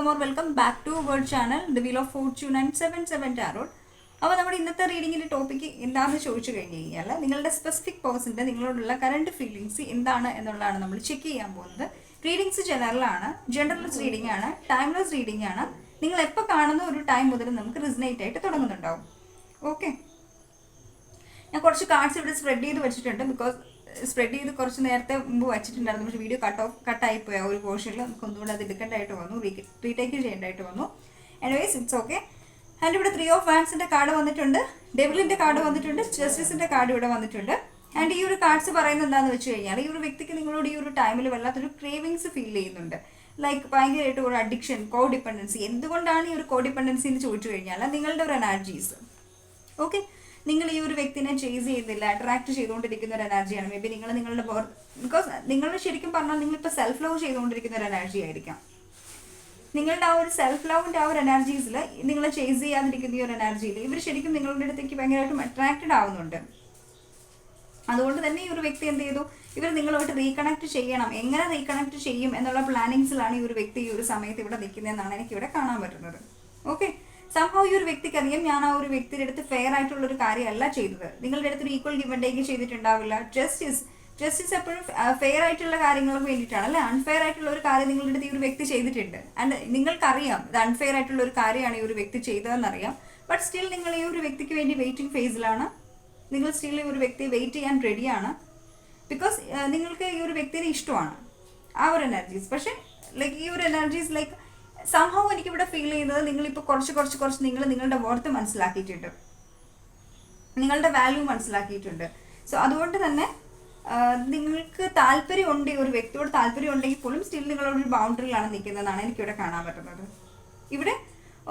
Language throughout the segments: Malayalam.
Welcome or welcome back to word channel the wheel of fortune and seven seven tarot അപ്പോൾ നമ്മുടെ ഇന്നത്തെ റീഡിങ്ങിന്റെ ടോപ്പിക്ക് എന്താണെന്ന് ചോദിച്ചു കഴിഞ്ഞ് കഴിഞ്ഞാൽ നിങ്ങളുടെ സ്പെസിഫിക് പേഴ്സന്റെ നിങ്ങളോടുള്ള കറണ്ട് ഫീലിങ്സ് എന്താണ് എന്നുള്ളതാണ് നമ്മൾ ചെക്ക് ചെയ്യാൻ പോകുന്നത്. റീഡിങ്സ് ജനറലാണ് ജനറൽസ് റീഡിംഗ് ആണ് ടൈംലെസ് റീഡിംഗ് ആണ്. നിങ്ങൾ എപ്പോൾ കാണുന്ന ഒരു ടൈം മുതൽ നമുക്ക് റിസനേറ്റ് ആയിട്ട് തുടങ്ങുന്നുണ്ടാവും. ഓക്കെ ഞാൻ കുറച്ച് കാർഡ്സ് ഇവിടെ സ്പ്രെഡ് ചെയ്ത് വെച്ചിട്ടുണ്ട് ബിക്കോസ് സ്പ്രെഡ് ചെയ്ത് കുറച്ച് നേരത്തെ മുമ്പ് വെച്ചിട്ടുണ്ടായിരുന്നു. പക്ഷേ വീഡിയോ കട്ട് ഓഫ് കട്ടായി പോയ ഒരു പോർഷനിൽ നമുക്ക് ഒന്നുകൂടെ അത് എടുക്കേണ്ടതായിട്ട് വന്നു. റീടേക്ക് ചെയ്യേണ്ടതായിട്ട് വന്നു. എനിവേസ് ഇറ്റ്സ് ഓക്കെ ആൻഡ് ഇവിടെ ത്രീ ഓഫ് വാൻസിന്റെ കാർഡ് വന്നിട്ടുണ്ട്. ഡെബിളിന്റെ കാർഡ് വന്നിട്ടുണ്ട്. ജസ്റ്റിസിന്റെ കാർഡ് ഇവിടെ വന്നിട്ടുണ്ട്. ആൻഡ് ഈ ഒരു കാർഡ്സ് പറയുന്നത് എന്താണെന്ന് വെച്ച് കഴിഞ്ഞാൽ ഈ ഒരു വ്യക്തിക്ക് നിങ്ങളോട് ഈ ഒരു ടൈമിൽ വല്ലാത്തൊരു ക്രേവിങ്സ് ഫീൽ ചെയ്യുന്നുണ്ട്. ലൈക്ക് ഭയങ്കരമായിട്ട് ഒരു അഡിക്ഷൻ കോ ഡിപ്പെൻഡൻസി എന്തുകൊണ്ടാണ് ഈ ഒരു കോ ഡിപ്പെൻഡൻസി എന്ന് ചോദിച്ചു കഴിഞ്ഞാൽ നിങ്ങളുടെ ഒരു എനർജീസ് ഓക്കെ നിങ്ങൾ ഈ ഒരു വ്യക്തിനെ ചേസ് ചെയ്യുന്നില്ല അട്രാക്ട് ചെയ്തുകൊണ്ടിരിക്കുന്ന ഒരു എനർജിയാണ് മേ ബി നിങ്ങൾ നിങ്ങളുടെ ബിക്കോസ് നിങ്ങൾ ശരിക്കും പറഞ്ഞാൽ നിങ്ങൾ നിങ്ങളിപ്പോൾ സെൽഫ് ലവ് ചെയ്തുകൊണ്ടിരിക്കുന്ന ഒരു എനർജി ആയിരിക്കാം. നിങ്ങളുടെ ആ ഒരു സെൽഫ് ലവിന്റെ ആ ഒരു എനർജീസിൽ നിങ്ങൾ ചേസ് ചെയ്യാതിരിക്കുന്ന ഈ ഒരു എനർജിയിൽ ഇവർ ശരിക്കും നിങ്ങളുടെ അടുത്തേക്ക് ഭയങ്കരമായിട്ടും അട്രാക്റ്റഡ് ആവുന്നുണ്ട്. അതുകൊണ്ട് തന്നെ ഈ ഒരു വ്യക്തി എന്ത് ചെയ്തു? ഇവർ നിങ്ങളുമായിട്ട് റീകണക്ട് ചെയ്യണം. എങ്ങനെ റീകണക്ട് ചെയ്യും എന്നുള്ള പ്ലാനിങ്സിലാണ് ഈ ഒരു വ്യക്തി ഈ ഒരു സമയത്ത് ഇവിടെ നിൽക്കുന്നതെന്നാണ് എനിക്ക് ഇവിടെ കാണാൻ പറ്റുന്നത്. ഓക്കെ സംഭവം ഈ ഒരു വ്യക്തിക്ക് അറിയാം ഞാൻ ആ ഒരു വ്യക്തിയുടെ അടുത്ത് ഫെയർ ആയിട്ടുള്ള ഒരു കാര്യമല്ല ചെയ്തത്. നിങ്ങളുടെ അടുത്ത് ഒരു ഈക്വൽ ഗിവൻ ടേക്ക് ചെയ്തിട്ടുണ്ടാവില്ല. ജസ്റ്റിസ് ജസ്റ്റിസ് എപ്പോഴും ഫെയർ ആയിട്ടുള്ള കാര്യങ്ങൾക്ക് വേണ്ടിയിട്ടാണ്. അല്ലെ? അൺഫെയർ ആയിട്ടുള്ള ഒരു കാര്യം നിങ്ങളുടെ അടുത്ത് ഈ ഒരു വ്യക്തി ചെയ്തിട്ടുണ്ട്. ആൻഡ് നിങ്ങൾക്കറിയാം ഇത് അൺഫെയർ ആയിട്ടുള്ള ഒരു കാര്യമാണ് ഈ ഒരു വ്യക്തി ചെയ്തതെന്നറിയാം. ബട്ട് സ്റ്റിൽ നിങ്ങൾ ഈ ഒരു വ്യക്തിക്ക് വേണ്ടി വെയിറ്റിംഗ് ഫേസിലാണ് നിങ്ങൾ സ്റ്റിൽ ഈ ഒരു വ്യക്തിയെ വെയിറ്റ് ചെയ്യാൻ റെഡിയാണ് ബിക്കോസ് നിങ്ങൾക്ക് ഈ ഒരു വ്യക്തിനെ ഇഷ്ടമാണ്. ആ ഒരു എനർജീസ് പക്ഷേ ലൈക്ക് ഈ ഒരു എനർജീസ് ലൈക്ക് സംഭവം എനിക്കിവിടെ ഫീൽ ചെയ്യുന്നത് നിങ്ങളിപ്പോൾ കുറച്ച് കുറച്ച് കുറച്ച് നിങ്ങൾ നിങ്ങളുടെ വർത്ത് മനസ്സിലാക്കിയിട്ടുണ്ട്. നിങ്ങളുടെ വാല്യൂ മനസ്സിലാക്കിയിട്ടുണ്ട്. സോ അതുകൊണ്ട് തന്നെ നിങ്ങൾക്ക് താല്പര്യമുണ്ട് ഒരു വ്യക്തിയോട് താല്പര്യം ഉണ്ടെങ്കിൽ പോലും സ്റ്റിൽ നിങ്ങളോട് ഒരു ബൗണ്ടറിയിലാണ് നിൽക്കുന്നതെന്നാണ് എനിക്കിവിടെ കാണാൻ പറ്റുന്നത്. ഇവിടെ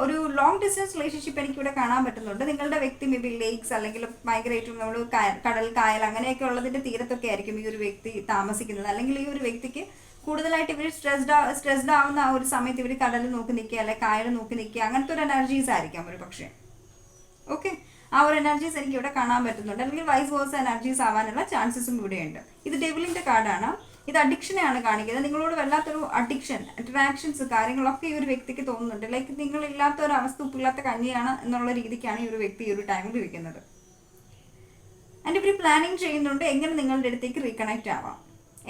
ഒരു ലോങ് ഡിസ്റ്റൻസ് റിലേഷൻഷിപ്പ് എനിക്കിവിടെ കാണാൻ പറ്റുന്നുണ്ട്. നിങ്ങളുടെ വ്യക്തി മേ ബി ലേക്സ് അല്ലെങ്കിൽ ഭയങ്കരമായിട്ടും നമ്മൾ കടൽ കായൽ അങ്ങനെയൊക്കെ ഉള്ളതിന്റെ തീരത്തൊക്കെ ആയിരിക്കും ഈ ഒരു വ്യക്തി താമസിക്കുന്നത്. അല്ലെങ്കിൽ ഈ ഒരു വ്യക്തിക്ക് കൂടുതലായിട്ട് ഇവർ സ്ട്രെസ്ഡ് സ്ട്രെസ്ഡ് ആവുന്ന ആ ഒരു സമയത്ത് ഇവർ കടൽ നോക്കി നിൽക്കുക അല്ലെങ്കിൽ കായൽ നോക്കി നിൽക്കുക അങ്ങനത്തെ ഒരു എനർജീസ് ആയിരിക്കാം ഒരു പക്ഷേ. ഓക്കെ ആ ഒരു എനർജീസ് എനിക്ക് ഇവിടെ കാണാൻ പറ്റുന്നുണ്ട്. അല്ലെങ്കിൽ വൈസ് വേഴ്സ് എനർജീസ് ആവാനുള്ള ചാൻസസും ഇവിടെയുണ്ട്. ഇത് ഡെവിലിന്റെ കാർഡാണ്. ഇത് അഡിക്ഷനെയാണ് കാണിക്കുന്നത്. നിങ്ങളോട് വല്ലാത്തൊരു അഡിക്ഷൻ അട്രാക്ഷൻസ് കാര്യങ്ങളൊക്കെ ഈ ഒരു വ്യക്തിക്ക് തോന്നുന്നുണ്ട്. ലൈക്ക് നിങ്ങളില്ലാത്ത ഒരു അവസ്ഥ ഉപ്പില്ലാത്ത കഞ്ഞിയാണ് എന്നുള്ള രീതിക്കാണ് ഈ ഒരു വ്യക്തി ഈ ഒരു ടൈമിൽ ഇരിക്കുന്നത്. ആൻഡ് ഇവർ പ്ലാനിങ് ചെയ്യുന്നുണ്ട് എങ്ങനെ നിങ്ങളുടെ അടുത്തേക്ക് റീകണക്ട് ആവാം.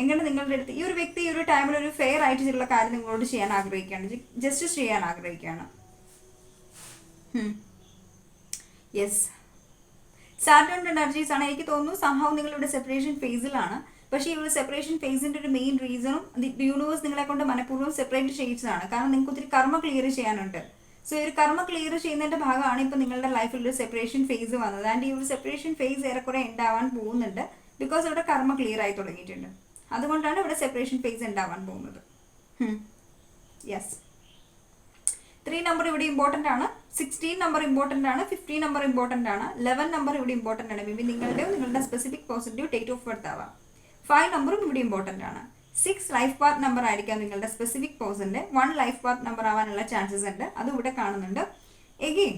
എങ്ങനെ നിങ്ങളുടെ അടുത്ത് ഈ ഒരു വ്യക്തി ഈ ഒരു ടൈമിൽ ഒരു ഫെയർ ആയിട്ടുള്ള കാര്യം നിങ്ങളോട് ചെയ്യാൻ ആഗ്രഹിക്കുകയാണ്. ജസ്റ്റിസ് ചെയ്യാൻ ആഗ്രഹിക്കുകയാണ്. യെസ് സാറ്റേൺ എനർജീസ് ആണ് എനിക്ക് തോന്നുന്നു സംഭവം നിങ്ങളുടെ സെപ്പറേഷൻ ഫേസിലാണ് പക്ഷേ ഈ ഒരു സെപ്പറേഷൻ ഫേസിന്റെ ഒരു മെയിൻ റീസണും യൂണിവേഴ്സ് നിങ്ങളെ കൊണ്ട് മനഃപൂർവം സെപ്പറേറ്റ് ചെയ്യിച്ചതാണ്. കാരണം നിങ്ങൾക്ക് ഒത്തിരി കർമ്മ ക്ലിയർ ചെയ്യാനുണ്ട്. സോ ഈ ഒരു കർമ്മ ക്ലിയർ ചെയ്യുന്നതിന്റെ ഭാഗമാണ് ഇപ്പൊ നിങ്ങളുടെ ലൈഫിൽ ഒരു സെപ്പറേഷൻ ഫേസ് വന്നത്. ആൻഡ് ഈ ഒരു സെപ്പറേഷൻ ഫേസ് ഏറെക്കുറെ ഉണ്ടാവാൻ പോകുന്നുണ്ട്. ബിക്കോസ് ഇവിടെ കർമ്മ ക്ലിയർ ആയി തുടങ്ങിയിട്ടുണ്ട്. അതുകൊണ്ടാണ് ഇവിടെ സെപ്പറേഷൻ ഫേസ് ഉണ്ടാവാൻ പോകുന്നത്. യെസ് ത്രീ നമ്പർ ഇവിടെ ഇമ്പോർട്ടന്റ് ആണ്. സിക്സ്റ്റീൻ നമ്പർ ഇമ്പോർട്ടന്റ് ആണ്. ഫിഫ്റ്റീൻ നമ്പർ ഇമ്പോർട്ടന്റ് ആണ്. ലെവൻ നമ്പർ ഇവിടെ ഇമ്പോർട്ടന്റ് ആണ്. മേ ബി നിങ്ങളുടെയോ നിങ്ങളുടെ specific positive date of birth ആവാം. ഫൈവ് നമ്പറും ഇവിടെ ഇമ്പോർട്ടന്റ് ആണ്. സിക്സ് ലൈഫ് പാർട്ട് നമ്പർ ആയിരിക്കാം നിങ്ങളുടെ സ്പെസിഫിക് പേഴ്സന്റെ വൺ ലൈഫ് പാർട്ട് നമ്പർ ആവാനുള്ള ചാൻസസ് ഉണ്ട്. അത് ഇവിടെ കാണുന്നുണ്ട്. എഗെയിൻ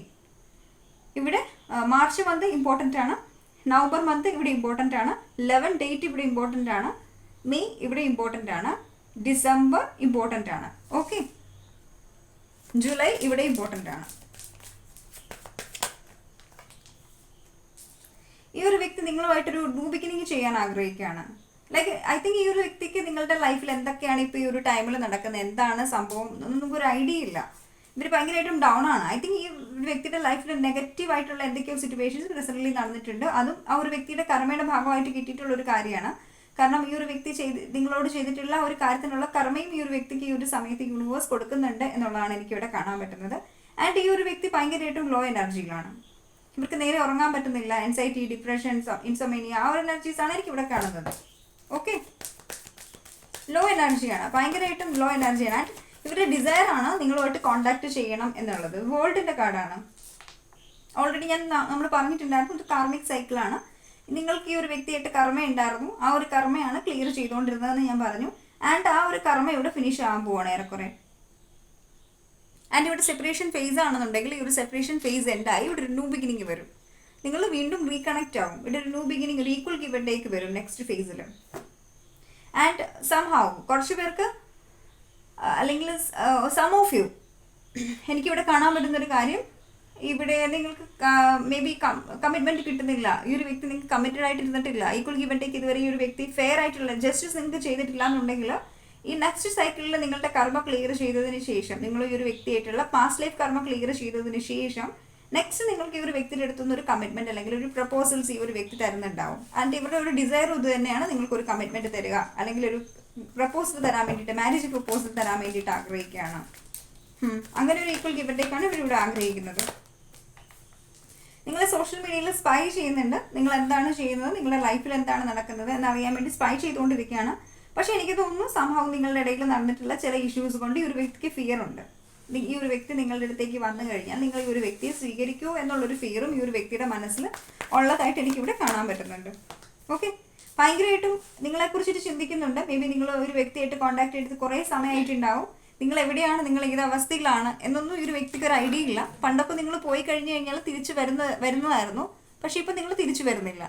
ഇവിടെ മാർച്ച് മന്ത് ഇമ്പോർട്ടന്റ് ആണ്. നവംബർ മന്ത് ഇവിടെ ഇമ്പോർട്ടന്റ് ആണ്. ലെവൻ ഡേറ്റ് ഇവിടെ ഇമ്പോർട്ടന്റ് ആണ്. മെയ് ഇവിടെ ഇമ്പോർട്ടന്റ് ആണ്. ഡിസംബർ ഇമ്പോർട്ടന്റ് ആണ്. ഓക്കെ ജൂലൈ ഇവിടെ ഇമ്പോർട്ടന്റ് ആണ്. ഈ ഒരു വ്യക്തി നിങ്ങളുമായിട്ടൊരു ന്യൂ ബിഗിനിങ് ചെയ്യാൻ ആഗ്രഹിക്കുകയാണ്. ലൈക്ക് ഐ തിങ്ക് ഈ ഒരു വ്യക്തിക്ക് നിങ്ങളുടെ ലൈഫിൽ എന്തൊക്കെയാണ് ഇപ്പോൾ ഈ ഒരു ടൈമിൽ നടക്കുന്നത്? എന്താണ് സംഭവം? ഒന്നും ഒരു ഐഡിയ ഇല്ല. ഇവർ ഭയങ്കരമായിട്ടും ഡൗൺ ആണ്. ഐ തിങ്ക് ഈ വ്യക്തിയുടെ ലൈഫിൽ നെഗറ്റീവ് ആയിട്ടുള്ള എന്തൊക്കെയോ സിറ്റുവേഷൻസ് റീസെന്റ്ലി നടന്നിട്ടുണ്ട്. അതും ആ ഒരു വ്യക്തിയുടെ കർമ്മയുടെ ഭാഗമായിട്ട് കിട്ടിയിട്ടുള്ള ഒരു കാര്യമാണ്. കാരണം ഈ ഒരു വ്യക്തി ചെയ്ത് നിങ്ങളോട് ചെയ്തിട്ടുള്ള ഒരു കാര്യത്തിനുള്ള കർമ്മയും ഈ ഒരു വ്യക്തിക്ക് ഈ ഒരു സമയത്ത് യൂണിവേഴ്സ് കൊടുക്കുന്നുണ്ട് എന്നുള്ളതാണ് എനിക്ക് ഇവിടെ കാണാൻ പറ്റുന്നത്. ആൻഡ് ഈ ഒരു വ്യക്തി ഭയങ്കരമായിട്ടും ലോ എനർജിയിലാണ് ഇവർക്ക് നേരെ ഉറങ്ങാൻ പറ്റുന്നില്ല എൻസൈറ്റി ഡിപ്രഷൻ ഇൻസൊമേനിയ ആ ഒരു എനിക്ക് ഇവിടെ കാണുന്നത്. ഓക്കെ ലോ എനർജിയാണ് ഭയങ്കരമായിട്ടും ലോ എനർജിയാണ് ആൻഡ് ഇവരുടെ ഡിസയർ ആണ് നിങ്ങളുമായിട്ട് കോണ്ടാക്ട് ചെയ്യണം എന്നുള്ളത്. വേൾഡിന്റെ കാർഡാണ്. ഓൾറെഡി ഞാൻ നമ്മൾ പറഞ്ഞിട്ടുണ്ടായിരുന്നു ഇത് കാർമിക് സൈക്കിളാണ് നിങ്ങൾക്ക് ഈ ഒരു വ്യക്തിയായിട്ട് കർമ്മ ഉണ്ടായിരുന്നു ആ ഒരു കർമ്മയാണ് ക്ലിയർ ചെയ്തുകൊണ്ടിരുന്നതെന്ന് ഞാൻ പറഞ്ഞു. ആൻഡ് ആ ഒരു കർമ്മ ഇവിടെ ഫിനിഷ് ആകാൻ പോവാണ് ഏറെക്കുറെ. ആൻഡ് ഇവിടെ സെപ്പറേഷൻ ഫേസ് ആണെന്നുണ്ടെങ്കിൽ ഈ ഒരു സെപ്പറേഷൻ ഫേസ് എൻഡായി ഇവിടെ ഒരു ന്യൂ ബിഗിനിങ് വരും. നിങ്ങൾ വീണ്ടും റീകണക്റ്റ് ആവും. ഇവിടെ ഒരു ന്യൂ ബിഗിനിങ് ഒരു ഈക്വൽ ഗിവൻ ഡേക്ക് വരും നെക്സ്റ്റ് ഫേസിൽ ആൻഡ് സംഹാവ് കുറച്ച് പേർക്ക് അല്ലെങ്കിൽ സം ഓഫ് യു എനിക്കിവിടെ കാണാൻ പറ്റുന്നൊരു കാര്യം ഇവിടെ നിങ്ങൾക്ക് മേ ബി കമ്മിറ്റ്മെന്റ് കിട്ടുന്നില്ല. ഈ ഒരു വ്യക്തി നിങ്ങൾക്ക് കമ്മിറ്റഡ് ആയിട്ട് ഇരുന്നിട്ടില്ല. ഈക്വൽ ഗിവൻ ടേക്ക് ഇതുവരെ ഈ ഒരു വ്യക്തി ഫെയർ ആയിട്ടുള്ള ജസ്റ്റിസ് നിങ്ങൾക്ക് ചെയ്തിട്ടില്ല എന്നുണ്ടെങ്കിൽ ഈ നെക്സ്റ്റ് സൈക്കിളിൽ നിങ്ങളുടെ കർമ്മ ക്ലിയർ ചെയ്തതിന് ശേഷം നിങ്ങൾ ഈ ഒരു വ്യക്തിയായിട്ടുള്ള പാസ്റ്റ് ലൈഫ് കർമ്മ ക്ലിയർ ചെയ്തതിന് ശേഷം നെക്സ്റ്റ് നിങ്ങൾക്ക് ഈ ഒരു വ്യക്തിയുടെ അടുത്തുനിന്ന് ഒരു കമ്മിറ്റ്മെന്റ് അല്ലെങ്കിൽ ഒരു പ്രപ്പോസൽസ് ഈ ഒരു വ്യക്തി തരുന്നുണ്ടാവും. ആൻഡ് ഇവരുടെ ഒരു ഡിസയർ ഇത് തന്നെയാണ് നിങ്ങൾക്ക് ഒരു കമ്മിറ്റ്മെന്റ് തരിക. അല്ലെങ്കിൽ ഒരു പ്രപ്പോസൽ തരാൻ വേണ്ടിയിട്ട് മാരേജ് പ്രപ്പോസൽ തരാൻ വേണ്ടിയിട്ട് ആഗ്രഹിക്കുകയാണ്. അങ്ങനെ ഒരു ഈക്വൽ ഗിവറ്റേക്കാണ് ഇവരിവിടെ ആഗ്രഹിക്കുന്നത്. നിങ്ങൾ സോഷ്യൽ മീഡിയയിൽ സ്പൈ ചെയ്യുന്നുണ്ട്. നിങ്ങൾ എന്താണ് ചെയ്യുന്നത്? നിങ്ങളുടെ ലൈഫിൽ എന്താണ് നടക്കുന്നത് എന്നറിയാൻ വേണ്ടി സ്പൈ ചെയ്തുകൊണ്ടിരിക്കുകയാണ്. പക്ഷേ എനിക്ക് തോന്നുന്നു സംഭവം നിങ്ങളുടെ ഇടയിൽ നടന്നിട്ടുള്ള ചില ഇഷ്യൂസ് കൊണ്ട് ഈ ഒരു വ്യക്തിക്ക് ഫിയർ ഉണ്ട്. ഈ ഒരു വ്യക്തി നിങ്ങളുടെ അടുത്തേക്ക് വന്നു കഴിഞ്ഞാൽ നിങ്ങൾ ഈ ഒരു വ്യക്തിയെ സ്വീകരിക്കുമോ എന്നുള്ളൊരു ഫിയറും ഈ ഒരു വ്യക്തിയുടെ മനസ്സിൽ ഉള്ളതായിട്ട് എനിക്കിവിടെ കാണാൻ പറ്റുന്നുണ്ട്. ഓക്കെ ഭയങ്കരമായിട്ടും നിങ്ങളെക്കുറിച്ചിട്ട് ചിന്തിക്കുന്നുണ്ട്. മേ ബി നിങ്ങൾ ഒരു വ്യക്തിയായിട്ട് കോൺടാക്ട് ചെയ്തിട്ട് കുറേ സമയമായിട്ടുണ്ടാവും. നിങ്ങൾ എവിടെയാണ് നിങ്ങൾ ഏത് അവസ്ഥയിലാണ് എന്നൊന്നും ഈ ഒരു വ്യക്തിക്ക് ഒരു ഐഡിയ ഇല്ല. പണ്ടൊക്കെ നിങ്ങൾ പോയി കഴിഞ്ഞു കഴിഞ്ഞാൽ തിരിച്ചു വരുന്ന വരുന്നതായിരുന്നു. പക്ഷെ ഇപ്പം നിങ്ങൾ തിരിച്ചു വരുന്നില്ല.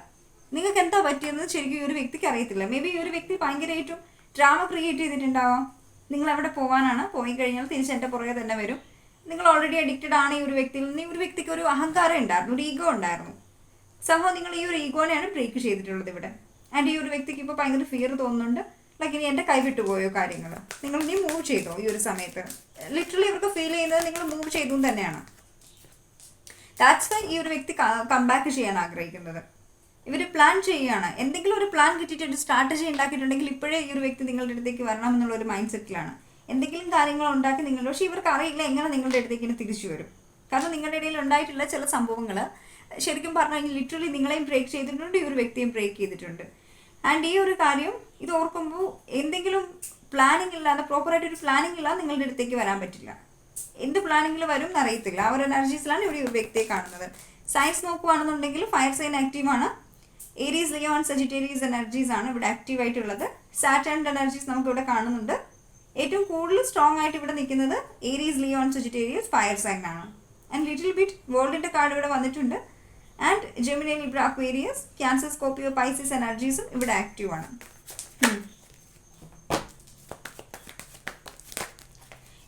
നിങ്ങൾക്ക് എന്താ പറ്റിയെന്ന് ശരിക്കും ഈ ഒരു വ്യക്തിക്ക് അറിയത്തില്ല. മേ ബി ഈ ഒരു വ്യക്തി ഭയങ്കരമായിട്ടും ഡ്രാമ ക്രിയേറ്റ് ചെയ്തിട്ടുണ്ടാവാം. നിങ്ങൾ അവിടെ പോകാനാണ് പോയി കഴിഞ്ഞാൽ തിരിച്ച് എന്റെ പുറകെ തന്നെ വരും. നിങ്ങൾ ഓൾറെഡി അഡിക്റ്റഡ് ആണ് ഈ ഒരു വ്യക്തിയിൽ നിന്ന്. ഈ ഒരു വ്യക്തിക്ക് ഒരു അഹങ്കാരം ഉണ്ടായിരുന്നു ഒരു ഈഗോ ഉണ്ടായിരുന്നു. സംഭവം നിങ്ങൾ ഈ ഒരു ഈഗോനെയാണ് ബ്രേക്ക് ചെയ്തിട്ടുള്ളത് ഇവിടെ. ആൻഡ് ഈ ഒരു വ്യക്തിക്ക് ഇപ്പോൾ ഭയങ്കര ഫിയർ തോന്നുന്നുണ്ട്. ലൈക്ക് ഇനി എന്റെ കൈവിട്ടു പോയോ കാര്യങ്ങൾ നിങ്ങൾ ഇനി മൂവ് ചെയ്തോ ഈ ഒരു സമയത്ത്? ലിറ്ററലി ഇവർക്ക് ഫീൽ ചെയ്യുന്നത് നിങ്ങൾ മൂവ് ചെയ്തു തന്നെയാണ്. ദാറ്റ്സ് വൈ ഈ ഒരു വ്യക്തി കംബാക്ക് ചെയ്യാൻ ആഗ്രഹിക്കുന്നത്. ഇവർ പ്ലാൻ ചെയ്യുകയാണ്. എന്തെങ്കിലും ഒരു പ്ലാൻ കിട്ടിയിട്ട് ഒരു സ്ട്രാറ്റജി ഉണ്ടാക്കിയിട്ടുണ്ടെങ്കിൽ ഇപ്പോഴേ ഈ ഒരു വ്യക്തി നിങ്ങളുടെ അടുത്തേക്ക് വരണം എന്നുള്ള ഒരു മൈൻഡ് സെറ്റിലാണ് എന്തെങ്കിലും കാര്യങ്ങൾ ഉണ്ടാക്കി നിങ്ങൾ പക്ഷേ ഇവർക്ക് അറിയില്ല എങ്ങനെ നിങ്ങളുടെ അടുത്തേക്ക് ഇനി തിരിച്ചു വരും. കാരണം നിങ്ങളുടെ ഇടയിൽ ഉണ്ടായിട്ടുള്ള ചില സംഭവങ്ങൾ ശരിക്കും പറഞ്ഞു കഴിഞ്ഞാൽ ലിറ്ററലി നിങ്ങളെയും ബ്രേക്ക് ചെയ്തിട്ടുണ്ട് ഈ ഒരു വ്യക്തിയും ബ്രേക്ക് ചെയ്തിട്ടുണ്ട്. ആൻഡ് ഈ ഒരു കാര്യം ഇത് ഓർക്കുമ്പോൾ എന്തെങ്കിലും പ്ലാനിങ് ഇല്ലാതെ പ്രോപ്പറായിട്ട് ഒരു പ്ലാനിങ് ഇല്ലാതെ നിങ്ങളുടെ അടുത്തേക്ക് വരാൻ പറ്റില്ല. എന്ത് പ്ലാനിങ്ങിൽ വരും എന്നറിയത്തില്ല ആ ഒരു എനർജീസിലാണ് ഇവിടെ ഒരു വ്യക്തിയെ കാണുന്നത്. സയൻസ് നോക്കുകയാണെന്നുണ്ടെങ്കിൽ ഫയർ സൈൻ ആക്റ്റീവ് ആണ്. ഏരീസ് ലിയോൺ സെജിറ്റേരീസ് എനർജീസ് ആണ് ഇവിടെ ആക്റ്റീവ് ആയിട്ടുള്ളത്. സാറ്റേൺ എനർജീസ് നമുക്ക് ഇവിടെ കാണുന്നുണ്ട്. ഏറ്റവും കൂടുതൽ സ്ട്രോങ് ആയിട്ട് ഇവിടെ നിൽക്കുന്നത് Aries Leo Sagittarius fire sign ആണ്. ആൻഡ് ലിറ്റിൽ ബിറ്റ് വേൾഡിന്റെ കാർഡ് ഇവിടെ വന്നിട്ടുണ്ട്. And Gemini Libra Aquarius Cancer Scorpio Pisces എനർജീസും ഇവിടെ ആക്റ്റീവ് ആണ്. Hmm.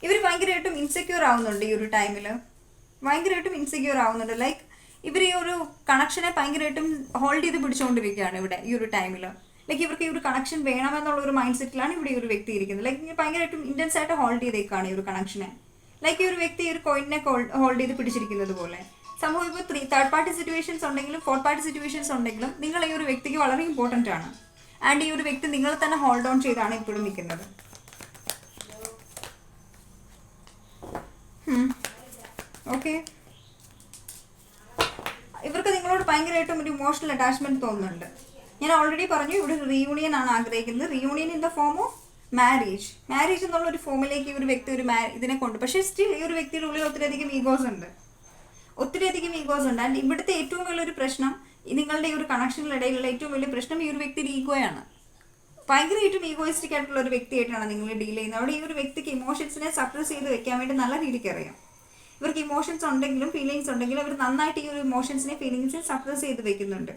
ഇവർ ഭയങ്കരമായിട്ടും ഇൻസെക്യൂർ ആവുന്നുണ്ട് ഈ ഒരു ടൈമിൽ ഭയങ്കരമായിട്ടും ഇൻസെക്യൂർ ആവുന്നുണ്ട്. ലൈക്ക് ഇവർ ഈ ഒരു കണക്ഷനെ ഭയങ്കരമായിട്ടും ഹോൾഡ് ചെയ്ത് പിടിച്ചുകൊണ്ടിരിക്കുകയാണ് ഇവിടെ ഈ ഒരു ടൈമിൽ ലൈക്ക് ഇവർക്ക് ഈ ഒരു കണക്ഷൻ വേണമെന്നുള്ള ഒരു മൈൻഡ് സെറ്റിലാണ് ഇവിടെ ഈ ഒരു വ്യക്തി ഇരിക്കുന്നത്. ലൈക്ക് ഭയങ്കരമായിട്ടും ഇന്റൻസ് ആയിട്ട് ഹോൾഡ് ചെയ്തേക്കാണ് ഈ ഒരു കണക്ഷനെ ലൈക്ക് ഈ ഒരു വ്യക്തി ഈ ഒരു കോയിനെ ഹോൾഡ് ചെയ്ത് പിടിച്ചിരിക്കുന്നത് പോലെ. സംഭവം ഇപ്പോൾ ത്രീ തേർഡ് പാർട്ടി സിറ്റുവേഷൻസ് ഉണ്ടെങ്കിലും ഫോർത്ത് പാർട്ടി സിറ്റുവേഷൻസ് ഉണ്ടെങ്കിലും നിങ്ങൾ ഈ ഒരു വ്യക്തിക്ക് വളരെ ഇമ്പോർട്ടന്റ് ആണ്. ആൻഡ് ഈ ഒരു വ്യക്തി നിങ്ങളെ തന്നെ ഹോൾഡ് ഓൺ ചെയ്താണ് ഇപ്പോഴും നിൽക്കുന്നത്. ഓക്കെ ഇവർക്ക് നിങ്ങളോട് ഭയങ്കരമായിട്ടും ഒരു ഇമോഷണൽ അറ്റാച്ച്മെന്റ് തോന്നുന്നുണ്ട്. ഞാൻ ഓൾറെഡി പറഞ്ഞു ഇവിടെ റീയൂണിയൻ ആണ് ആഗ്രഹിക്കുന്നത്. Reunion in the form of marriage marriage എന്നുള്ള ഒരു ഫോമിലേക്ക് ഈ ഒരു വ്യക്തി ഒരു ഇതിനെ കൊണ്ട് പക്ഷേ സ്റ്റിൽ ഈ ഒരു വ്യക്തിയുടെ ഉള്ളിൽ ഒത്തിരിയധികം ഈഗോസ് ഉണ്ട്. ഒത്തിരിയധികം ഈഗോസ് ഉണ്ട്. ആൻഡ് ഇവിടുത്തെ ഏറ്റവും വലിയൊരു പ്രശ്നം നിങ്ങളുടെ ഈ ഒരു കണക്ഷനിലിടയിലുള്ള ഏറ്റവും വലിയ പ്രശ്നം ഈ ഒരു വ്യക്തിയുടെ ഈഗോയാണ് ഭയങ്കരമായിട്ടും ഈഗോയിസ്റ്റിക് ആയിട്ടുള്ള ഒരു വ്യക്തിയായിട്ടാണ് നിങ്ങൾ ഡീൽ ചെയ്യുന്നത്. അവിടെ ഈ ഒരു വ്യക്തിക്ക് ഇമോഷൻസിനെ സപ്രസ് ചെയ്ത് വെക്കാൻ വേണ്ടി നല്ല രീതിക്ക് അറിയാം. ഇവർക്ക് ഇമോഷൻസ് ഉണ്ടെങ്കിലും ഫീലിങ്സ് ഉണ്ടെങ്കിലും അവർ നന്നായിട്ട് ഈ ഒരു ഇമോഷൻസിനെ ഫീലിങ്സിനെ സപ്രസ് ചെയ്ത് വെക്കുന്നുണ്ട്.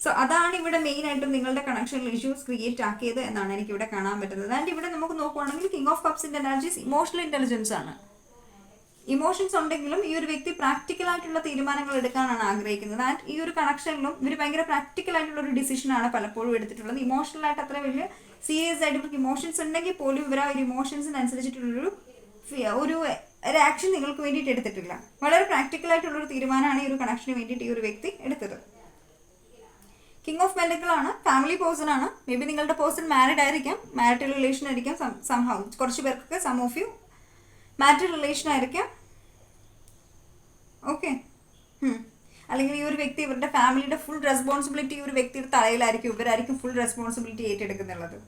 സോ അതാണ് ഇവിടെ മെയിൻ ആയിട്ടും നിങ്ങളുടെ കണക്ഷനിൽ ഇഷ്യൂസ് ക്രിയേറ്റ് ആക്കിയത് എന്നാണ് എനിക്ക് ഇവിടെ കാണാൻ പറ്റുന്നത്. ആൻഡ് ഇവിടെ നമുക്ക് നോക്കുവാണെങ്കിൽ കിങ് ഓഫ് കപ്സിന്റെ എനർജീസ് ഇമോഷണൽ ഇന്റലിജൻസ് ആണ്. ഇമോഷൻസ് ഉണ്ടെങ്കിലും ഈ ഒരു വ്യക്തി പ്രാക്ടിക്കൽ ആയിട്ടുള്ള തീരുമാനങ്ങൾ എടുക്കാനാണ് ആഗ്രഹിക്കുന്നത്. ആൻഡ് ഈ ഒരു കണക്ഷനിലും ഇവർ ഭയങ്കര പ്രാക്ടിക്കൽ ആയിട്ടുള്ള ഒരു ഡിസിഷൻ ആണ് പലപ്പോഴും എടുത്തിട്ടുള്ളത്. ഇമോഷണൽ ആയിട്ട് അത്ര വലിയ സീരിയസ് ആയിട്ട് ഇവർക്ക് ഇമോഷൻസ് ഉണ്ടെങ്കിൽ പോലും ഇവർ ആ ഒരു ഇമോഷൻസിനനുസരിച്ചിട്ടുള്ളൊരു ഒരു ഒരു ആക്ഷൻ നിങ്ങൾക്ക് വേണ്ടിയിട്ട് എടുത്തിട്ടില്ല. വളരെ പ്രാക്ടിക്കൽ ആയിട്ടുള്ള ഒരു തീരുമാനമാണ് ഈ ഒരു കണക്ഷന് വേണ്ടിയിട്ട് ഈ ഒരു വ്യക്തി എടുത്തത്. കിങ് ഓഫ് ആണ്. ഫാമിലി പേഴ്സൺ ആണ്. മേ ബി നിങ്ങളുടെ പേഴ്സൺ മാരിഡ് ആയിരിക്കാം. മാരിറ്റൽ റിലേഷൻ ആയിരിക്കാം. സംഭവം കുറച്ച് പേർക്കൊക്കെ some of you marital relation ആയിരിക്കാം. ഓക്കെ അല്ലെങ്കിൽ ഈ ഒരു വ്യക്തി ഇവരുടെ ഫാമിലിയുടെ ഫുൾ റെസ്പോൺസിബിലിറ്റി ഈ ഒരു വ്യക്തിയുടെ തലയിലായിരിക്കും. ഇവരായിരിക്കും ഫുൾ റെസ്പോൺസിബിലിറ്റി ഏറ്റെടുക്കുന്നുള്ളത്.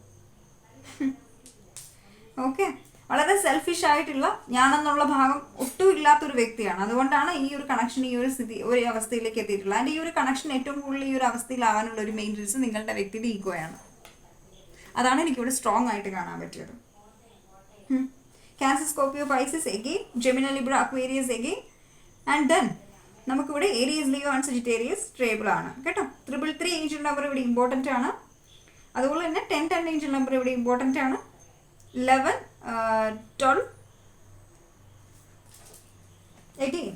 ഓക്കെ വളരെ സെൽഫിഷ് ആയിട്ടുള്ള ഞാനെന്നുള്ള ഭാഗം ഒട്ടും ഇല്ലാത്തൊരു വ്യക്തിയാണ്. അതുകൊണ്ടാണ് ഈ ഒരു കണക്ഷൻ ഈ ഒരു സ്ഥിതി ഒരു അവസ്ഥയിലേക്ക് എത്തിയിട്ടുള്ളത്. ആൻഡ് ഈ ഒരു കണക്ഷൻ ഏറ്റവും കൂടുതൽ ഈ ഒരു അവസ്ഥയിലാവാനുള്ള ഒരു മെയിൻ റീസൺ നിങ്ങളുടെ വ്യക്തിയുടെ ഈഗോയാണ് അതാണ് എനിക്കിവിടെ സ്ട്രോങ് ആയിട്ട് കാണാൻ പറ്റിയത്. Cancer Scorpio Pisces again Gemini Libra Aquarius again and then നമുക്കിവിടെ Aries Leo and Sagittarius treble ആണ്. കേട്ടോ? ത്രിബിൾ ത്രീ ഏഞ്ചൽ നമ്പർ ഇവിടെ ഇമ്പോർട്ടന്റ് ആണ്. അതുപോലെ തന്നെ ടെൻ ടെൻ ഏഞ്ചൽ നമ്പർ ഇവിടെ ഇമ്പോർട്ടന്റ് ആണ്. ലെവൻ ട്വൽവ് എഗെയിൻ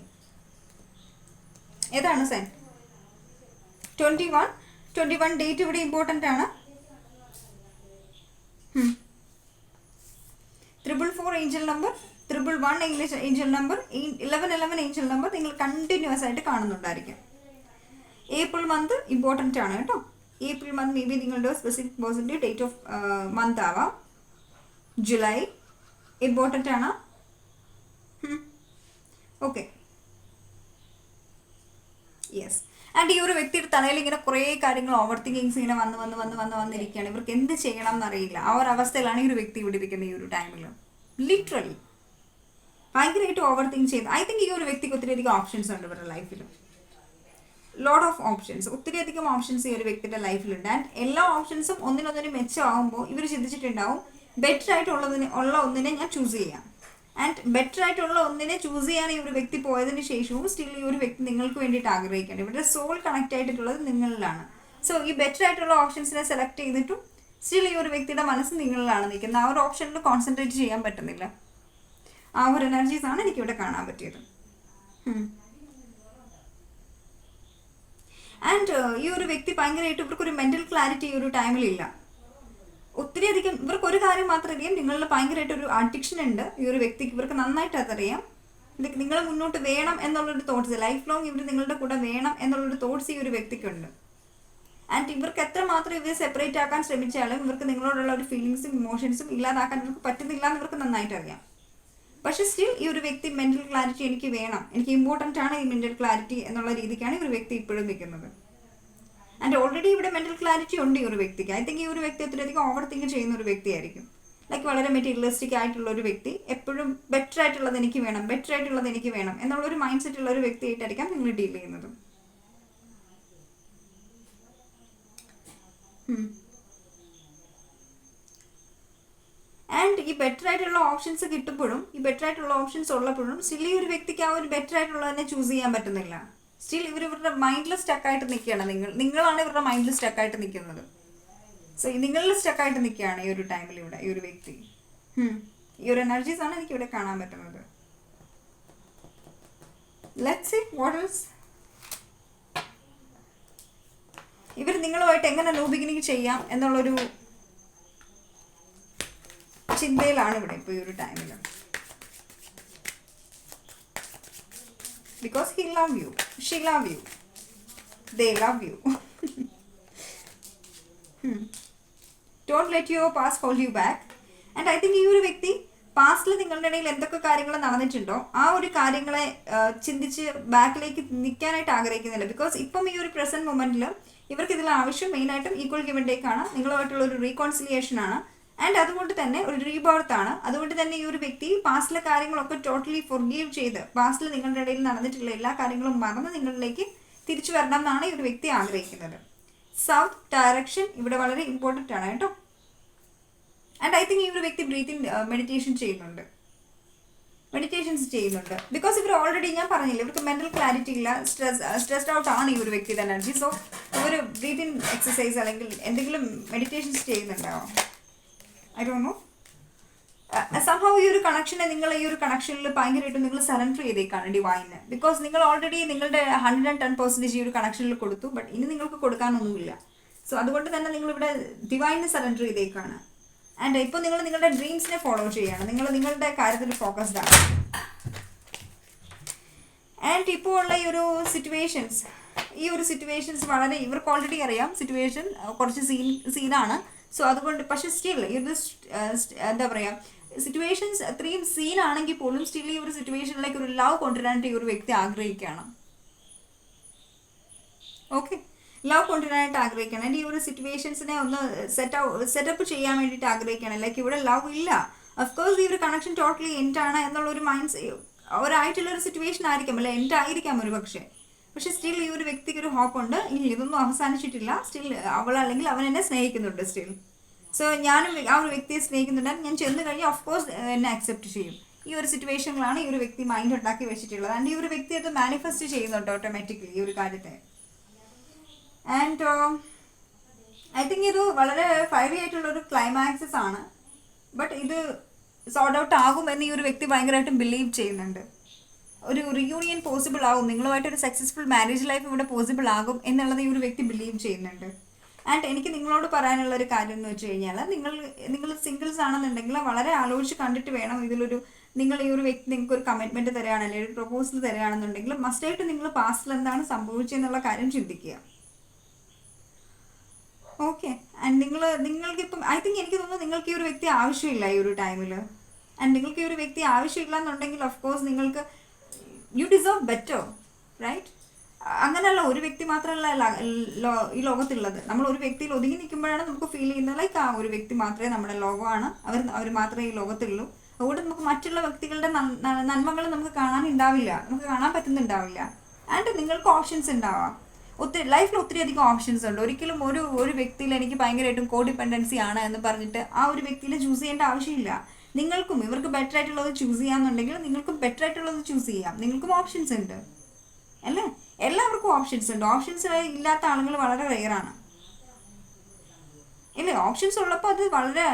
ഏതാണ് sign twenty one twenty one date ഇവിടെ ഇമ്പോർട്ടന്റ് ആണ്. Four angel number triple one English angel number eleven eleven angel number നിങ്ങൾ കണ്ടിന്യൂസ് ആയിട്ട് കാണുന്നുണ്ടായിരിക്കും. ഏപ്രിൽ മന്ത് ഇമ്പോർട്ടന്റ് ആണ് കേട്ടോ. ഏപ്രിൽ മന്ത് മേ ബി നിങ്ങളുടെ specific positive date of month ആവാം. ജൂലൈ ഇമ്പോർട്ടന്റ് ആണ്. ഓക്കെ യെസ് ആൻഡ് ഈ ഒരു വ്യക്തിയുടെ തലയിൽ ഇങ്ങനെ കുറേ കാര്യങ്ങൾ ഓവർ തിങ്കിങ്സ് ഇങ്ങനെ വന്ന് വന്ന് വന്ന് വന്ന് വന്നിരിക്കുകയാണ്. ഇവർക്ക് എന്ത് ചെയ്യണം എന്നറിയില്ല. ആ ഒരു അവസ്ഥയിലാണ് ഈ ഒരു വ്യക്തി ഇവിടെ ഇരിക്കുന്നത് ഈ ഒരു ടൈമിൽ ലിറ്ററലി ഭയങ്കരമായിട്ട് ഓവർ തിങ്ക് ചെയ്ത് ഐ തിങ്ക് ഈ ഒരു വ്യക്തിക്ക് ഒത്തിരിയധികം ഓപ്ഷൻസ് ഉണ്ട് ഇവരുടെ ലൈഫിൽ ലോഡ് ഓഫ് ഓപ്ഷൻസ് ഒത്തിരിയധികം ഓപ്ഷൻസ് ഈ ഒരു വ്യക്തിയുടെ ലൈഫിലുണ്ട് ആൻഡ് എല്ലാ ഓപ്ഷൻസും ഒന്നിനൊന്നിനും മെച്ചമാകുമ്പോൾ ഇവർ ചിന്തിച്ചിട്ടുണ്ടാവും ബെറ്റർ ആയിട്ടുള്ളതിന് ഉള്ള ഒന്നിനെ ഞാൻ ചൂസ് ചെയ്യാം. ആൻഡ് ബെറ്റർ ആയിട്ടുള്ള ഒന്നിനെ ചൂസ് ചെയ്യാൻ ഈ ഒരു വ്യക്തി പോയതിന് ശേഷവും സ്റ്റിൽ ഈ ഒരു വ്യക്തി നിങ്ങൾക്ക് വേണ്ടിയിട്ട് ആഗ്രഹിക്കേണ്ടത് ഇവരുടെ സോൾ കണക്ട് ആയിട്ടുള്ളത് നിങ്ങളിലാണ്. സോ ഈ ബെറ്റർ ആയിട്ടുള്ള ഓപ്ഷൻസിനെ സെലക്ട് ചെയ്തിട്ടും സ്റ്റിൽ ഈ ഒരു വ്യക്തിയുടെ മനസ്സ് നിങ്ങളിലാണ് നിൽക്കുന്നത്. ആ ഒരു ഓപ്ഷനിൽ കോൺസെൻട്രേറ്റ് ചെയ്യാൻ പറ്റുന്നില്ല. ആ ഒരു എനർജീസ് ആണ് എനിക്കിവിടെ കാണാൻ പറ്റിയത്. ആൻഡ് ഈ ഒരു വ്യക്തി ഭയങ്കരമായിട്ട് ഇവർക്കൊരു മെന്റൽ ക്ലാരിറ്റി ഈ ഒരു ടൈമിലില്ല ഒത്തിരി അധികം ഇവർക്ക് ഒരു കാര്യം മാത്രം അറിയാം. നിങ്ങളിൽ ഭയങ്കരമായിട്ട് ഒരു അഡിക്ഷൻ ഉണ്ട്. ഈ ഒരു വ്യക്തിക്ക് ഇവർക്ക് നന്നായിട്ട് അതറിയാം. നിങ്ങൾ മുന്നോട്ട് വേണം എന്നുള്ളൊരു തോട്ട്സ് ലൈഫ് ലോങ് ഇവർ നിങ്ങളുടെ കൂടെ വേണം എന്നുള്ളൊരു തോട്ട്സ് ഈ ഒരു വ്യക്തിക്കുണ്ട്. ആൻഡ് ഇവർക്ക് എത്ര മാത്രം ഇവർ സെപ്പറേറ്റ് ആക്കാൻ ശ്രമിച്ചാലും ഇവർക്ക് നിങ്ങളോടുള്ള ഒരു ഫീലിങ്സും ഇമോഷൻസും ഇല്ലാതാക്കാൻ ഇവർക്ക് പറ്റുന്നില്ല എന്ന് ഇവർക്ക് നന്നായിട്ട് അറിയാം. പക്ഷെ സ്റ്റിൽ ഈ ഒരു വ്യക്തി മെന്റൽ ക്ലാരിറ്റി എനിക്ക് വേണം. എനിക്ക് ഇമ്പോർട്ടന്റ് ആണ് ഈ മെന്റൽ ക്ലാരിറ്റി എന്നുള്ള രീതിക്കാണ് ഈ ഒരു വ്യക്തി ഇപ്പോഴും നിൽക്കുന്നത്. ആൻഡ് ഓൾറെഡി ഇവിടെ മെന്റൽ ക്ലാരിറ്റി ഉണ്ട് ഈ ഒരു വ്യക്തിക്ക്. ഐ തിങ്ക് ഈ ഒരു വ്യക്തി ഒത്തിരിയധികം ഓവർ തിങ്ക് ചെയ്യുന്ന ഒരു വ്യക്തിയായിരിക്കും. ലൈക്ക് വളരെ മെറ്റീരിയലിസ്റ്റിക് ആയിട്ടുള്ള ഒരു വ്യക്തി എപ്പോഴും ബെറ്റർ ആയിട്ടുള്ളത് എനിക്ക് വേണം ബെറ്റർ ആയിട്ടുള്ളത് എനിക്ക് വേണം എന്നുള്ള ഒരു മൈൻഡ് സെറ്റ് ഉള്ള ഒരു വ്യക്തിയായിട്ടായിരിക്കാം നിങ്ങൾ ഡീൽ ചെയ്യുന്നത്. ആൻഡ് ഈ ബെറ്റർ ആയിട്ടുള്ള ഓപ്ഷൻസ് കിട്ടുമ്പോഴും ഈ ബെറ്റർ ആയിട്ടുള്ള ഓപ്ഷൻസ് ഉള്ളപ്പോഴും സ്റ്റിൽ ഈ ഒരു വ്യക്തിക്ക് ആ ഒരു ബെറ്റർ ആയിട്ടുള്ളതിനെ ചൂസ് ചെയ്യാൻ പറ്റുന്നില്ല. സ്റ്റിൽ ഇവർ ഇവരുടെ മൈൻഡിൽ സ്റ്റക്കായിട്ട് നിൽക്കുകയാണ്. നിങ്ങൾ നിങ്ങളാണ് ഇവരുടെ മൈൻഡിൽ സ്റ്റക്കായിട്ട് നിൽക്കുന്നത്. സോ നിങ്ങളിൽ സ്റ്റക്കായിട്ട് നിൽക്കുകയാണ് ഈ ഒരു ടൈമിൽ ഇവിടെ ഈ ഒരു വ്യക്തി. ഈ ഒരു എനർജീസ് ആണ് എനിക്ക് ഇവിടെ കാണാൻ പറ്റുന്നത്. ലെറ്റ്സ് സി വാട്ട് ഇസ് ഇവർ നിങ്ങളുമായിട്ട് എങ്ങനെ ന്യൂ ബിഗിനിങ് ചെയ്യാം എന്നുള്ളൊരു ചിന്തയിലാണ് ഇവിടെ ഇപ്പോൾ ഈ ഒരു ടൈമിൽ because he love you she love you they love you don't let your past hold you back and I think ഈ ഒരു വ്യക്തി പാസ്റ്റിൽ നിങ്ങളുടെ ഇടയിൽ എന്തൊക്കെ കാര്യങ്ങൾ നടന്നിട്ടുണ്ടോ? ആ ഒരു കാര്യങ്ങളെ ചിന്തിച്ച് ബാക്കിലേക്ക് നിൽക്കാനായിട്ട് ആഗ്രഹിക്കുന്നില്ല. ബിക്കോസ് ഇപ്പം ഈ ഒരു പ്രസന്റ് മൊമെന്റിൽ ഇവർക്ക് ഇതിൽ ആവശ്യം മെയിനായിട്ടും ഈക്വൽ ഗിവൻ ടേക്കാണ് നിങ്ങളുമായിട്ടുള്ള ഒരു റീകോൺസിലിയേഷൻ ആണ്. ആൻഡ് അതുകൊണ്ട് തന്നെ ഒരു റീബർത്ത് ആണ്. അതുകൊണ്ട് തന്നെ ഈ ഒരു വ്യക്തി പാസ്റ്റിലെ കാര്യങ്ങളൊക്കെ ടോട്ടലി ഫൊർഗീവ് ചെയ്ത് പാസ്റ്റിൽ നിങ്ങളുടെ ഇടയിൽ നടന്നിട്ടുള്ള എല്ലാ കാര്യങ്ങളും മറന്ന് നിങ്ങളിലേക്ക് തിരിച്ചു വരണം എന്നാണ് ഈ ഒരു വ്യക്തി ആഗ്രഹിക്കുന്നത്. സൗത്ത് ഡയറക്ഷൻ ഇവിടെ വളരെ ഇമ്പോർട്ടന്റ് ആണ് കേട്ടോ. ആൻഡ് ഐ തിങ്ക് ഈ ഒരു വ്യക്തി ബ്രീത്തിങ് മെഡിറ്റേഷൻ ചെയ്യുന്നുണ്ട്. മെഡിറ്റേഷൻസ് ചെയ്യുന്നുണ്ട്. ബിക്കോസ് ഇവർ ഓൾറെഡി ഞാൻ പറഞ്ഞില്ല ഇവർക്ക് മെന്റൽ ക്ലാരിറ്റി ഇല്ല സ്ട്രെസ് സ്ട്രെസ്ഡ് ഔട്ട് ആണ് ഈ ഒരു വ്യക്തിയുടെ എനർജി സോ ഇവർ ബ്രീതിങ് എക്സസൈസ് അല്ലെങ്കിൽ എന്തെങ്കിലും മെഡിറ്റേഷൻസ് ചെയ്യുന്നുണ്ടാവും? ഐ ഡോ നോ സംഭവം ഈ ഒരു കണക്ഷനെ നിങ്ങൾ ഈ ഒരു കണക്ഷനിൽ ഭയങ്കരമായിട്ട് നിങ്ങൾ സറണ്ടർ ചെയ്തേക്കാണ് ഡിവൈന് ബിക്കോസ് നിങ്ങൾ ഓൾറെഡി നിങ്ങളുടെ ഹൺഡ്രഡ് ആൻഡ് ടെൻ പെർസെന്റേജ് ഈ ഒരു കണക്ഷനിൽ കൊടുത്തു ബട്ട് ഇനി നിങ്ങൾക്ക് കൊടുക്കാനൊന്നുമില്ല. സോ അതുകൊണ്ട് തന്നെ നിങ്ങൾ ഇവിടെ ഡിവൈന് സറണ്ടർ ചെയ്തേക്കാണ്. ആൻഡ് ഇപ്പോൾ നിങ്ങൾ നിങ്ങളുടെ ഡ്രീംസിനെ ഫോളോ ചെയ്യാണ്. നിങ്ങൾ നിങ്ങളുടെ കാര്യത്തിൽ ഫോക്കസ്ഡ് ആണ്. ആൻഡ് ഇപ്പോൾ ഉള്ള ഈ ഒരു സിറ്റുവേഷൻസ് ഈ ഒരു സിറ്റുവേഷൻസ് വളരെ ഇവർക്ക് ഓൾറെഡി അറിയാം. സിറ്റുവേഷൻ കുറച്ച് സീൻ സീനാണ് സോ അതുകൊണ്ട് പക്ഷേ സ്റ്റിൽ ഈ ഒരു എന്താ പറയുക സിറ്റുവേഷൻസ് അത്രയും സീൻ ആണെങ്കിൽ പോലും സ്റ്റിൽ ഈ ഒരു സിറ്റുവേഷനിലേക്ക് ഒരു ലവ് കൊണ്ടുവരാനായിട്ട് ഈ ഒരു വ്യക്തി ആഗ്രഹിക്കുകയാണ്. ഓക്കെ ലവ് കൊണ്ടുവരാനായിട്ട് ആഗ്രഹിക്കണം. എന്റെ ഈ ഒരു സിറ്റുവേഷൻസിനെ ഒന്ന് സെറ്റ് സെറ്റപ്പ് ചെയ്യാൻ വേണ്ടിയിട്ട് ആഗ്രഹിക്കണം ലൈക്ക് ഇവിടെ ലവ് ഇല്ല. അഫ്കോഴ്സ് ഈ ഒരു കണക്ഷൻ ടോട്ടലി എന്നുള്ള ഒരു മൈൻഡ് ഒരായിട്ടുള്ള ഒരു സിറ്റുവേഷൻ ആയിരിക്കാം. അല്ലെ എൻഡ് ആയിരിക്കാം ഒരു പക്ഷേ. പക്ഷെ സ്റ്റിൽ ഈ ഒരു വ്യക്തിക്ക് ഒരു ഹോപ്പ് ഉണ്ട്. ഇല്ല ഇതൊന്നും അവസാനിച്ചിട്ടില്ല. സ്റ്റിൽ അവൾ അല്ലെങ്കിൽ അവൻ എന്നെ സ്നേഹിക്കുന്നുണ്ട് സ്റ്റിൽ സോ ഞാനും ആ ഒരു വ്യക്തിയെ സ്നേഹിക്കുന്നുണ്ട്. ഞാൻ ചെന്ന് കഴിഞ്ഞാൽ ഓഫ്കോഴ്സ് എന്നെ അക്സെപ്റ്റ് ചെയ്യും. ഈ ഒരു സിറ്റുവേഷനിലാണ് ഈ ഒരു വ്യക്തി മൈൻഡ് ഉണ്ടാക്കി വെച്ചിട്ടുള്ളത്. ആൻഡ് ഈ ഒരു വ്യക്തി അത് മാനിഫെസ്റ്റ് ചെയ്യുന്നുണ്ട് ഓട്ടോമാറ്റിക്കലി ഈ ഒരു കാര്യത്തെ. ആൻഡ് ഐ തിങ്ക് ഇത് വളരെ ഫയറി ആയിട്ടുള്ള ഒരു ക്ലൈമാക്സസ് ആണ്. ബട്ട് ഇത് സോർട്ട് ഔട്ട് ആകും എന്ന് ഈ ഒരു വ്യക്തി ഭയങ്കരമായിട്ടും ബിലീവ് ചെയ്യുന്നുണ്ട്. ഒരു റിയൂണിയൻ പോസിബിൾ ആകും നിങ്ങളുമായിട്ട് ഒരു സക്സസ്ഫുൾ മാരേജ് ലൈഫ് ഇവിടെ പോസിബിൾ ആകും എന്നുള്ളത് ഈ ഒരു വ്യക്തി ബിലീവ് ചെയ്യുന്നുണ്ട്. ആൻഡ് എനിക്ക് നിങ്ങളോട് പറയാനുള്ള ഒരു കാര്യം എന്ന് വെച്ച് കഴിഞ്ഞാൽ നിങ്ങൾ നിങ്ങൾ സിംഗിൾസ് ആണെന്നുണ്ടെങ്കിൽ വളരെ ആലോചിച്ച് കണ്ടിട്ട് വേണം ഇതിലൊരു നിങ്ങൾ ഈ ഒരു വ്യക്തി നിങ്ങൾക്ക് ഒരു കമ്മിറ്റ്മെന്റ് തരികയാണ് അല്ലെങ്കിൽ ഒരു പ്രപ്പോസൽ തരികയാണെന്നുണ്ടെങ്കിൽ മസ്റ്റായിട്ട് നിങ്ങൾ പാസ്റ്റിൽ എന്താണ് സംഭവിച്ചതെന്നുള്ള കാര്യം ചിന്തിക്കുക. ഓക്കെ ആൻഡ് നിങ്ങൾ നിങ്ങൾക്ക് ഇപ്പം ഐ തിങ്ക് എനിക്ക് തോന്നുന്നു നിങ്ങൾക്ക് ഈ ഒരു വ്യക്തി ആവശ്യമില്ല ഈ ഒരു ടൈമിൽ ആൻഡ് നിങ്ങൾക്ക് ഈ ഒരു വ്യക്തി ആവശ്യമില്ല എന്നുണ്ടെങ്കിൽ ഓഫ് കോഴ്സ് നിങ്ങൾക്ക് യു ഡിസേർവ് ബെറ്റർ റൈറ്റ് അങ്ങനെയല്ല ഒരു വ്യക്തി മാത്രമല്ല ഈ ലോകത്തുള്ളത്. നമ്മൾ ഒരു വ്യക്തിയിൽ ഒതുങ്ങി നിൽക്കുമ്പോഴാണ് നമുക്ക് ഫീൽ ചെയ്യുന്നത്. ലൈക്ക് ആ ഒരു വ്യക്തി മാത്രമേ നമ്മുടെ ലോകമാണ്. അവർ അവർ മാത്രമേ ഈ ലോകത്തുള്ളൂ. അതുകൊണ്ട് നമുക്ക് മറ്റുള്ള വ്യക്തികളുടെ നന്മകൾ നമുക്ക് കാണാൻ കാണാനുണ്ടാവില്ല നമുക്ക് കാണാൻ പറ്റുന്നുണ്ടാവില്ല. ആൻഡ് നിങ്ങൾക്ക് ഓപ്ഷൻസ് ഉണ്ടാവാം. ഒത്തിരി ലൈഫിൽ ഒത്തിരി അധികം ഓപ്ഷൻസ് ഉണ്ട്. ഒരിക്കലും ഒരു ഒരു വ്യക്തിയിൽ എനിക്ക് ഭയങ്കരമായിട്ടും കോ ഡിപ്പെൻഡൻസി ആണ് എന്ന് പറഞ്ഞിട്ട് ആ ഒരു വ്യക്തിയിൽ ചൂസ് ചെയ്യേണ്ട ആവശ്യമില്ല. നിങ്ങൾക്കും ഇവർക്ക് ബെറ്റർ ആയിട്ടുള്ളത് ചൂസ് ചെയ്യാന്നുണ്ടെങ്കിൽ നിങ്ങൾക്കും ബെറ്റർ ആയിട്ടുള്ളത് ചൂസ് ചെയ്യാം. നിങ്ങൾക്കും ഓപ്ഷൻസ് ഉണ്ട്. അല്ലേ? എല്ലാവർക്കും ഓപ്ഷൻസ് ഉണ്ട്. ഓപ്ഷൻസ് ഇല്ലാത്ത ആളുകൾ വളരെ റെയറാണ് ഇല്ലേ? ഓപ്ഷൻസ് ഉള്ളപ്പോൾ അത് വളരെ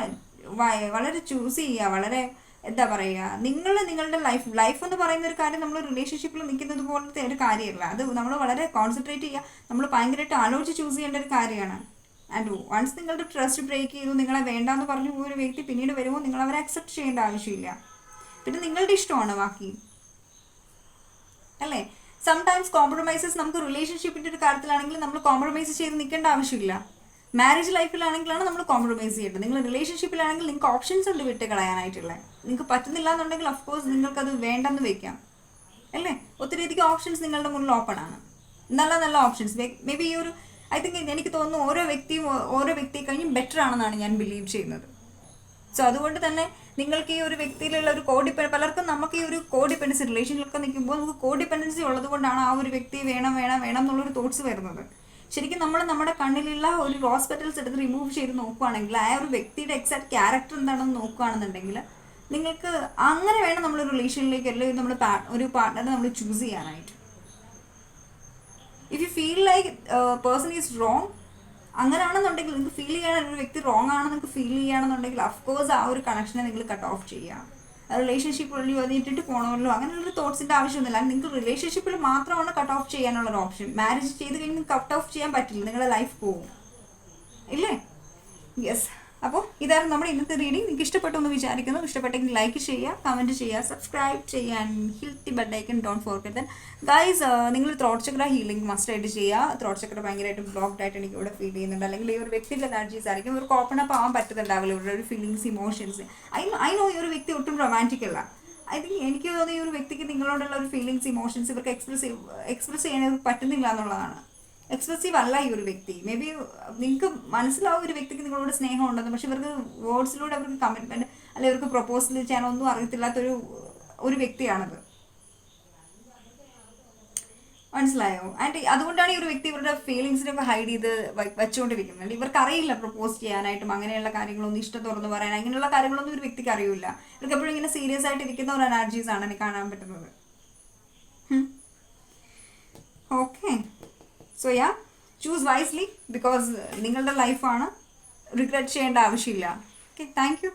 വളരെ ചൂസ് ചെയ്യുക വളരെ എന്താ പറയുക നിങ്ങൾ നിങ്ങളുടെ ലൈഫ് ലൈഫ് എന്ന് പറയുന്ന ഒരു കാര്യം നമ്മൾ റിലേഷൻഷിപ്പിൽ നിൽക്കുന്നത് പോലത്തെ ഒരു കാര്യമല്ല. അത് നമ്മൾ വളരെ കോൺസെൻട്രേറ്റ് ചെയ്യുക. നമ്മൾ ഭയങ്കരമായിട്ട് ആലോചിച്ച് ചൂസ് ചെയ്യേണ്ട ഒരു കാര്യമാണ്. ആൻഡ് വൺസ് നിങ്ങളുടെ ട്രസ്റ്റ് ബ്രേക്ക് ചെയ്തു നിങ്ങളെ വേണ്ടാന്ന് പറഞ്ഞു പോയൊരു വ്യക്തി പിന്നീട് വരുമ്പോൾ നിങ്ങൾ അവരെ അക്സെപ്റ്റ് ചെയ്യേണ്ട ആവശ്യമില്ല. പിന്നെ നിങ്ങളുടെ ഇഷ്ടമാണ് ബാക്കി. അല്ലേ? സംടൈംസ് കോംപ്രമൈസസ് നമുക്ക് റിലേഷൻഷിപ്പിന്റെ ഒരു കാര്യത്തിലാണെങ്കിൽ നമ്മൾ കോംപ്രമൈസ് ചെയ്ത് നിൽക്കേണ്ട ആവശ്യമില്ല. മാരേജ് ലൈഫിലാണെങ്കിലാണ് നമ്മൾ കോംപ്രമൈസ് ചെയ്യേണ്ടത്. നിങ്ങൾ റിലേഷൻഷിപ്പിലാണെങ്കിൽ നിങ്ങൾക്ക് ഓപ്ഷൻസ് ഉണ്ട് വിട്ട് കളയാനായിട്ടുള്ള. നിങ്ങൾക്ക് പറ്റുന്നില്ല എന്നുണ്ടെങ്കിൽ അഫ്കോഴ്സ് നിങ്ങൾക്കത് വേണ്ടെന്ന് വെക്കാം. അല്ലേ? ഒത്തിരി അധികം ഓപ്ഷൻസ് നിങ്ങളുടെ മുന്നിൽ ഓപ്പൺ ആണ്. നല്ല നല്ല ഓപ്ഷൻസ് മേ ബി ഈ ഒരു ഐ തിങ്ക് എനിക്ക് തോന്നുന്നു ഓരോ വ്യക്തിയും ഓരോ വ്യക്തിയെ കഴിഞ്ഞും ബെറ്റർ ആണെന്നാണ് ഞാൻ ബിലീവ് ചെയ്യുന്നത്. സോ അതുകൊണ്ട് തന്നെ നിങ്ങൾക്ക് ഈ ഒരു വ്യക്തിയിലുള്ള ഒരു കോഡിപ്പെ പലർക്കും നമുക്ക് ഈ ഒരു കോഡിപ്പെൻഡൻസി റിലേഷനിലൊക്കെ നിൽക്കുമ്പോൾ നമുക്ക് കോഡിപ്പെൻഡൻസി ഉള്ളത് കൊണ്ടാണ് ആ ഒരു വ്യക്തി വേണം വേണം വേണം എന്നുള്ളൊരു തോട്ട്സ് വരുന്നത്. ശരിക്കും നമ്മൾ നമ്മുടെ കണ്ണിലുള്ള ഒരു റോസ് പെറ്റൽസ് എടുത്ത് റിമൂവ് ചെയ്ത് നോക്കുകയാണെങ്കിൽ ആ ഒരു വ്യക്തിയുടെ എക്സാക്ട് ക്യാരക്ടർ എന്താണെന്ന് നോക്കുകയാണെന്നുണ്ടെങ്കിൽ നിങ്ങൾക്ക് അങ്ങനെ വേണം നമ്മൾ റിലേഷനിലേക്ക് അല്ലെങ്കിൽ നമ്മൾ ഒരു പാർട്ട്ണറെ നമ്മൾ ചൂസ് ചെയ്യാനായിട്ട്. If you feel like person is wrong അങ്ങനെയാണെന്നുണ്ടെങ്കിൽ നിങ്ങൾക്ക് ഫീൽ ചെയ്യാൻ ഒരു വ്യക്തി റോങ് ആണെന്ന് നിങ്ങൾക്ക് ഫീൽ ചെയ്യുകയാണെന്നുണ്ടെങ്കിൽ അഫ്കോഴ്സ് ആ ഒരു കണക്ഷനെ നിങ്ങൾ കട്ട് ഓഫ് ചെയ്യാം. റിലേഷൻഷിപ്പ് വന്നിട്ടിട്ട് പോകണമല്ലോ അങ്ങനെയുള്ള തോട്ട്സിന്റെ ആവശ്യമൊന്നുമില്ല. നിങ്ങൾക്ക് റിലേഷൻഷിപ്പിൽ മാത്രമാണ് കട്ട് ഓഫ് ചെയ്യാനുള്ള ഒരു ഓപ്ഷൻ മാരേജ് ചെയ്ത് കഴിഞ്ഞ് കട്ട് ഓഫ് ചെയ്യാൻ പറ്റില്ല. നിങ്ങളുടെ ലൈഫ് പോകും. ഇല്ലേ? യെസ് അപ്പോൾ ഇതായിരുന്നു നമ്മുടെ ഇന്നത്തെ റീഡിംഗ് നിങ്ങൾക്ക് ഇഷ്ടപ്പെട്ടു എന്ന് വിചാരിക്കുന്നു. ഇഷ്ടപ്പെട്ടെങ്കിൽ ലൈക്ക് ചെയ്യുക കമന്റ് ചെയ്യുക സബ്സ്ക്രൈബ് ചെയ്യാൻ hit the bell icon don't forget then guys നിങ്ങൾ ത്രോട്ട് ചക്ര ഹീലിംഗ് മസ്റ്റ് ആയിട്ട് ചെയ്യുക. ത്രോട്ട് ചക്ര ഭയങ്കരമായിട്ട് ബ്ലോക്ക്ഡ് ആയിട്ട് എനിക്ക് ഇവിടെ ഫീൽ ചെയ്യുന്നുണ്ട്. അല്ലെങ്കിൽ ഈ ഒരു വ്യക്തിയുടെ എനർജീസ് ആയിരിക്കും. ഇവർക്ക് ഓപ്പൺ അപ്പ് ആവാൻ പറ്റുന്നുണ്ടാവില്ല. ഇവരുടെ ഒരു feelings emotions I I know ഈ ഒരു വ്യക്തി ഒട്ടും റൊമാന്റിക് അല്ല. ഐ തിങ്ക് എനിക്ക് തോന്നുന്നു ഈ ഒരു വ്യക്തിക്ക് നിങ്ങളോടുള്ള ഒരു ഫീലിങ്സ് ഇമോഷൻസ് ഇവർക്ക് എക്സ്പ്രസ് എക്സ്പ്രസ് ചെയ്യാൻ പറ്റുന്നില്ല എന്നുള്ളതാണ്. എക്സ്പ്രസീവ് അല്ല ഈ ഒരു വ്യക്തി. മേ ബി നിങ്ങൾക്ക് മനസ്സിലാവും ഒരു വ്യക്തിക്ക് നിങ്ങളോട് സ്നേഹം ഉണ്ടെന്ന് പക്ഷെ ഇവർക്ക് വേർഡ്സിലൂടെ അവർക്ക് കമ്മിറ്റ്മെന്റ് അല്ലെ ഇവർക്ക് പ്രപ്പോസൽ ചെയ്യാനൊന്നും അറിയത്തില്ലാത്തൊരു ഒരു വ്യക്തിയാണത്. മനസ്സിലായോ? ആൻഡ് അതുകൊണ്ടാണ് ഈ ഒരു വ്യക്തി ഇവരുടെ ഫീലിങ്സിനൊക്കെ ഹൈഡ് ചെയ്ത് വെച്ചുകൊണ്ടിരിക്കുന്നത്. ഇവർക്ക് അറിയില്ല പ്രപ്പോസ് ചെയ്യാനായിട്ടും അങ്ങനെയുള്ള കാര്യങ്ങളൊന്നും ഇഷ്ടം തുറന്ന് പറയാൻ അങ്ങനെയുള്ള കാര്യങ്ങളൊന്നും ഒരു വ്യക്തിക്ക് അറിയില്ല. ഇവർക്ക് എപ്പോഴും ഇങ്ങനെ സീരിയസ് ആയിട്ട് ഇരിക്കുന്ന ഒരു എനർജീസ് ആണ് എനിക്ക് കാണാൻ പറ്റുന്നത്. Okay so yeah choose wisely because നിങ്ങളുടെ ലൈഫാണ് റിഗ്രറ്റ് ചെയ്യേണ്ട ആവശ്യമില്ല. Okay thank you